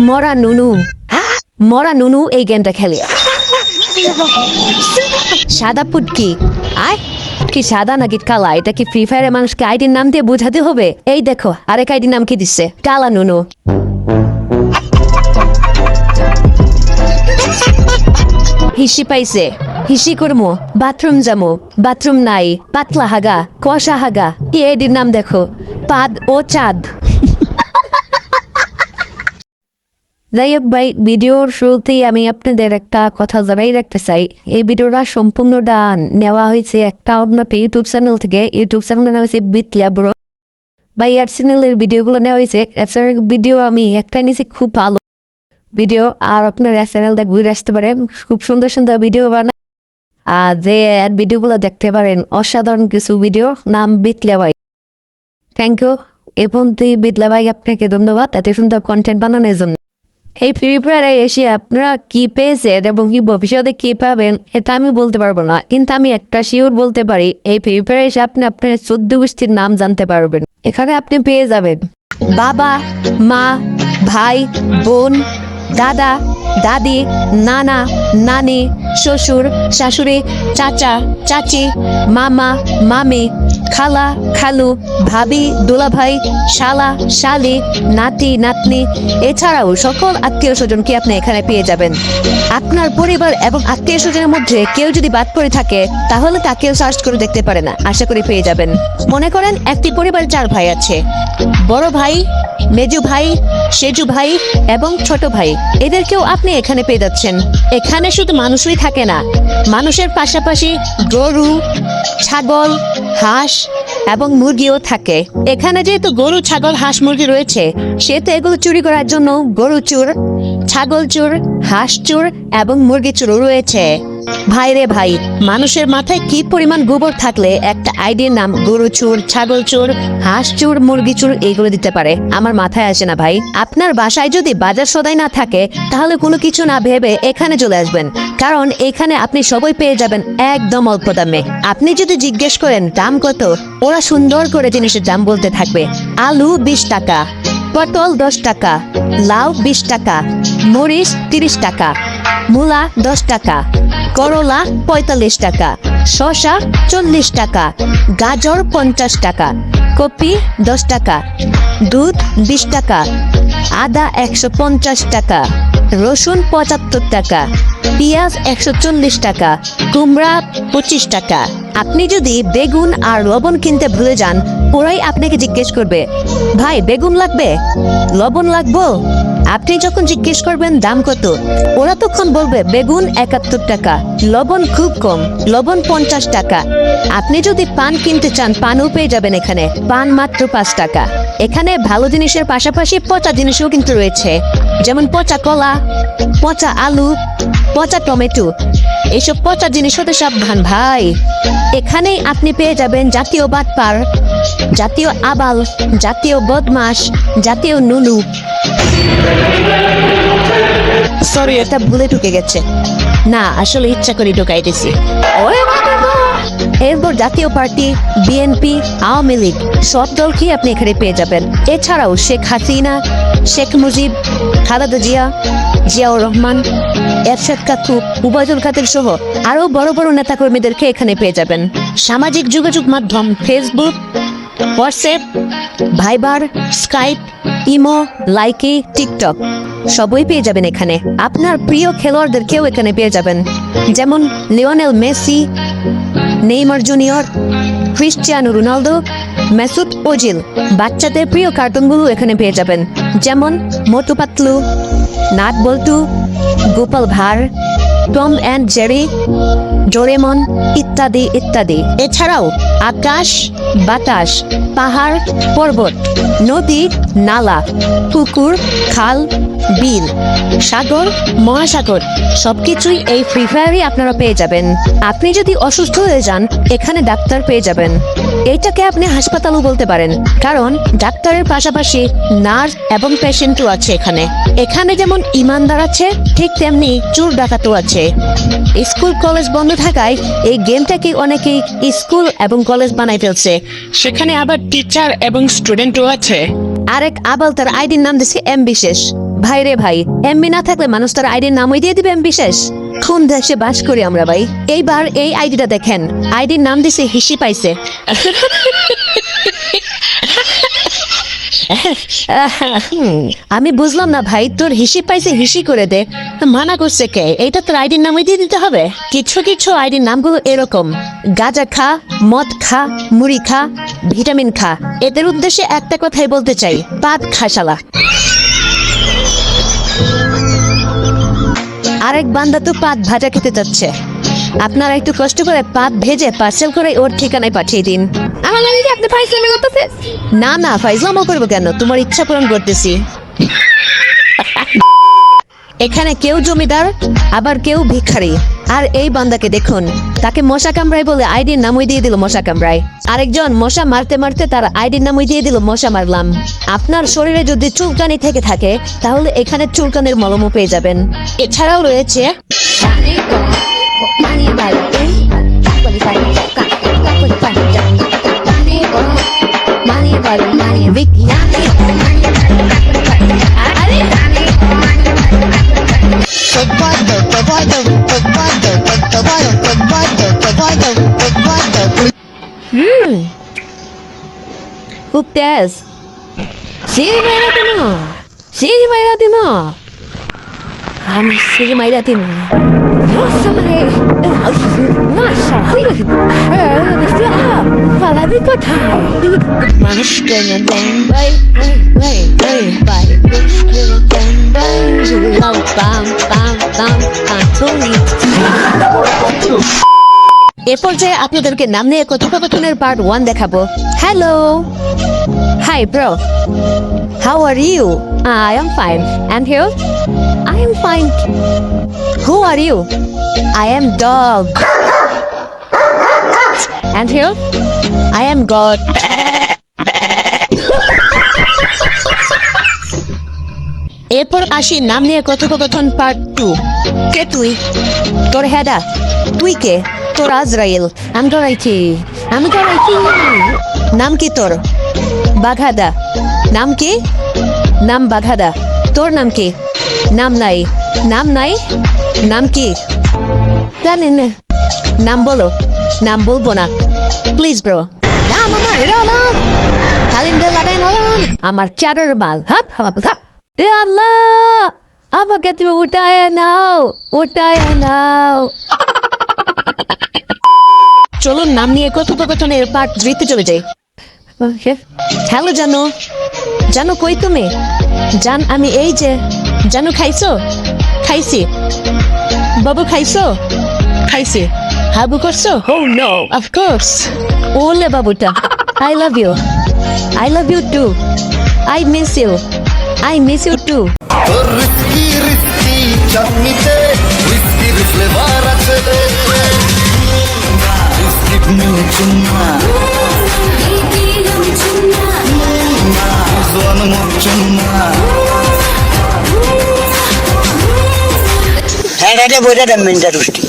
মরা নুনু। মরা নুনু এই গেমটা খেলে। সাদা পুটকি। আয়, কি সাদা নাকি কালা? এটা কি ফ্রি ফায়ারের মানুষকে আইডির নাম দিয়ে বোঝাতে হবে? এই দেখো, আরেক আইডির নাম কি দিচ্ছে? কালা নুনু। হিসি পাইছে। হিসি করমু, বাথরুম যামু বাথরুম নাই, পাতলা হাগা কষা হাগা। কি এডির নাম দেখো? পাদ ও চাঁদ। যাই হোক ভাই, ভিডিওর শুরুতেই আমি আপনাদের একটা কথা জানাই রাখতে চাই। এই ভিডিওটা সম্পূর্ণটা নেওয়া হয়েছে একটা আপনার ইউটিউব চ্যানেল থেকে। ইউটিউব চ্যানেল নেওয়া হয়েছে বিতলিয়া ব্রো বা ইয়ার চ্যানেলের ভিডিওগুলো নেওয়া হয়েছে। ভিডিও আমি একটা নিয়েছি, খুব ভালো ভিডিও। আর আপনার চ্যানেল দেখ ঘুরে আসতে পারেন। খুব সুন্দর সুন্দর ভিডিও বানায়। আর যে ভিডিওগুলো দেখতে পারেন, অসাধারণ কিছু ভিডিও। নাম বিতলিয়া ভাই থ্যাংক ইউ এবং বিতলা ভাই আপনাকে ধন্যবাদ এত সুন্দর কন্টেন্ট বানানোর জন্য। এই ফ্রি ফায়ারে এসে আপনারা কি পেয়েছেন এবং কি ভবিষ্যতে কি পাবেন, এটা আমি বলতে পারব না। কিন্তু আমি একটা শিওর বলতে পারি, এই ফ্রি ফায়ারে এসে আপনি আপনার চোদ্দ গোষ্ঠীর নাম জানতে পারবেন। এখানে আপনি পেয়ে যাবেন। বাবা, মা, ভাই, বোন, দাদা, দাদি, নানা, নানি, শ্বশুর, শাশুড়ি, চাচা, চাচি, মামা, মামি খালা, খালু, ভাবি, দুলাভাই, শালা, শালি, নাতি, নাতনি, এছাড়াও সকল আত্মীয় স্বজনকে আপনি এখানে পেয়ে যাবেন? আপনার পরিবার এবং আত্মীয় স্বজনের মধ্যে কেউ যদি বাদ পড়ে থাকে, তাহলে তাকেও সার্চ করে দেখতে পারে না। আশা করি পেয়ে যাবেন। মনে করেন একটি পরিবার চার ভাই আছে। বড় ভাই, মেজু ভাই, সেজু ভাই এবং ছোট ভাই। এদেরকেও আপনি এখানে পেয়ে যাচ্ছেন। এখানে শুধু মানুষই থাকে না। মানুষের পাশাপাশি গরু, ছাগল হাঁস এবং মুরগিও থাকে। এখানে যেহেতু গরু, ছাগল, হাঁস, মুরগি রয়েছে, সেহেতু এগুলো চুরি করার জন্য গরু চুর, ছাগল চুর, হাঁস চুর এবং মুরগি চুরও রয়েছে। ভাই রে ভাই, মানুষের মাথায় কি পরিমাণ গোবর থাকলে একটা আইডির নাম গরু চোর, ছাগল চোর, হাঁস চোর, মুরগি চোর এইগুলো দিতে পারে? আমার মাথায় আসে না ভাই। আপনার বাসায় যদি বাজার সদাই না থাকে, তাহলে কোনো কিছু না ভেবে এখানে চলে আসবেন। কারণ এখানে আপনি সবই পেয়ে যাবেন একদম অল্প দামে। আপনি যদি জিজ্ঞেস করেন, দাম কত? ওরা সুন্দর করে জিনিসের দাম বলতে থাকবে। আলু বিশ টাকা, পটল দশ টাকা, লাউ বিশ টাকা, মরিচ তিরিশ টাকা। মূলা দশ টাকা, করলা পঁয়তাল্লিশ টাকা, শসা চল্লিশ টাকা, গাজর পঞ্চাশ টাকা, কপি দশ টাকা, দুধ বিশ টাকা, আদা একশো পঞ্চাশ টাকা, রসুন পঁচাত্তর টাকা, পেঁয়াজ একশো চল্লিশ টাকা, কুমড়া পঁচিশ টাকা। আপনি যদি বেগুন আর লবণ কিনতে ভুলে যান, ওরাই আপনাকে জিজ্ঞেস করবে, ভাই, বেগুন লাগবে? লবণ লাগবো। আপনি যখন জিজ্ঞেস করবেন দাম কত, ওরা তখন বলবে, বেগুন একাত্তর টাকা, লবণ খুব কম, লবণ পঞ্চাশ টাকা। আপনি যদি পান কিনতে চান, পানও পেয়ে যাবেন এখানে, পান মাত্র পাঁচ টাকা। এখানে ভালো জিনিসের পাশাপাশি পচা জিনিসও কিন্তু রয়েছে, যেমন পচা কলা, পচা আলু পচা টমেটো। এসব পচা জিনিস হতে সাবধান ভাই। এখানেই আপনি পেয়ে যাবেন জাতীয় বাটপার, জাতীয় আবাল, জাতীয় বদমাস জাতীয় নুনু। সরি এটা ভুলে ঢুকে গেছে। না, আসলে ইচ্ছা করে ঢুকাইতেছি এরপর জাতীয় পার্টি বিএনপি আওয়ামী লীগ, সব দলকেই আপনি এখানে পেয়ে যাবেন। এছাড়াও শেখ হাসিনা, শেখ মুজিব, খালেদা জিয়া, জিয়াউর রহমান, এরশাদ কাকু, উবায়দুল কাদের সহ আরও বড় বড় নেতাকর্মীদেরকে এখানে পেয়ে যাবেন। সামাজিক যোগাযোগ মাধ্যম Facebook WhatsApp Viber Skype imo Likee TikTok সবই পেয়ে যাবেন এখানে। আপনার প্রিয় খেলোয়াড়দেরকেও এখানে পেয়ে যাবেন। যেমন Lionel Messi Neymar junior, Cristiano Ronaldo Mesut Ozil, বাচ্চাদের প্রিয় কার্টুনগুলো এখানে পেয়ে যাবেন। যেমন Motu Patlu, nut Boltu, Gopal Bhar Tom and Jerry Doraemon, ইত্যাদি ইত্যাদি। এছাড়াও আকাশ, বাতাস, পাহাড়, পর্বত, নদী, নালা, পুকুর, খাল, বিল, সাগর, মহাসাগর, সবকিছুই এই ফ্রি ফায়ারই আপনারা পেয়ে যাবেন। আপনি যদি অসুস্থ হয়ে যান, এখানে ডাক্তার পেয়ে যাবেন। এইটাকে আপনি হাসপাতালও বলতে পারেন, কারণ ডাক্তারের পাশাপাশি নার্স এবং পেশেন্টও আছে এখানে। এখানে যেমন ইমানদার আছে, ঠিক তেমনি চোর ডাকাতও আছে। স্কুল, কলেজ বন্ধ থাকায় এই গেমটাকে অনেকেই স্কুল এবং কলেজ বানাই ফেলছে। সেখানে আবার টিচার এবং স্টুডেন্টও আছে। আরেক আবাল তার আইডির নাম দিছে এম বিশেষ ভাই রে ভাই এমবি না থাকলে মানুষ তার আইডির নামই দিয়ে দিবে এম বিশেষ কোন দেশে বাস করি আমরা ভাই? এইবার এই আইডিটা দেখেন। আইডির নাম দিছে হিসি পাইছে। আমি বুঝলাম না ভাই, তোর হিসি পাইছে হিসি করে দে। মানা করছে কে? এটা তোর আইডির নামই দিয়ে দিতে হবে? কিছু কিছু আইডির নামগুলো এরকম। গাজা খা, মদ খা, মুড়ি খা, ভিটামিন খা। এদের উদ্দেশ্যে একটা কথাই বলতে চাই, পাত খাসালা আরেক বান্দা তো পাত ভাজা খেতে চাচ্ছে। আপনারা একটু কষ্ট করে পাত ভেজে পার্সেল করে ওর ঠিকানায় পাঠিয়ে দিন। আমার লাগে আপনি ফাইসলামি করতেছেন না না ফাইজলামও করব কেন? তোমার ইচ্ছা পূরণ করতেছি। এখানে কেউ জমিদার আবার কেউ ভিখারি। আর এই বান্দাকে দেখুন তাকে মশা কামড়াই বলে আইডির নামই দিয়ে দিল মশা কামড়াই আরেকজন মশা মারতে মারতে তার আইডির নামই দিয়ে দিল মশা মারলাম। আপনার শরীরে যদি চুলকানি থেকে থাকে তাহলে এখানে চুলকানির মলমও পেয়ে যাবেন। এছাড়াও রয়েছে মানি বাড়ি মানি বিজ্ঞানী আরে খুব তেজ সিঁড়ি মাইরা দিন সিঁড়ি মাইরা দিন আমি সিঁড়ি মাইরা দিন পালাবি কোথায় মানুষ কেন দেন বাই বাই বাই বাই এ পর্যায়ে আপনাদেরকে নাম নিয়ে কথোপকথনের পার্ট ওয়ান দেখাবো। Hello hi bro how are you I am fine and you I am fine who are you I am dog and you I am god এরপর আসি নাম নিয়ে কথোপকথন পার্ট টু কে তুই? তোর হেডা। তুই কে? তোর আজরাইল। আমি ডরাইছি আমি ডরাইছি নাম কি তোর? বাঘাদা। নাম কি? নাম বাঘাদা। তোর নাম কি? নাম নাই। নাম নাই? নাম কি? জানি না। নাম বলো। নাম বলব না। প্লিজ ব্রো নাম আমার রলম কালিন্দে লাগাই নলম আমার চারের মাল হাপ হাপ হাপ এ আল্লাহ আমাকে তুমি উঠায় নাও উঠায় নাও। চলুন নাম নিয়ে কথোপকথনের পার্ট ধৃতে চলে যাই। হ্যালো জানো। জানো কই তুমি? জান আমি এই যে জানো খাইছো? খাইছি। বাবু খাইছো? খাইছি। হাবু করছ? হো নো অফকোর্স ওলে বাবুটা I love you I love you too I miss you I miss you too হ্যাঁ বইটা মেনটা রুষ্টি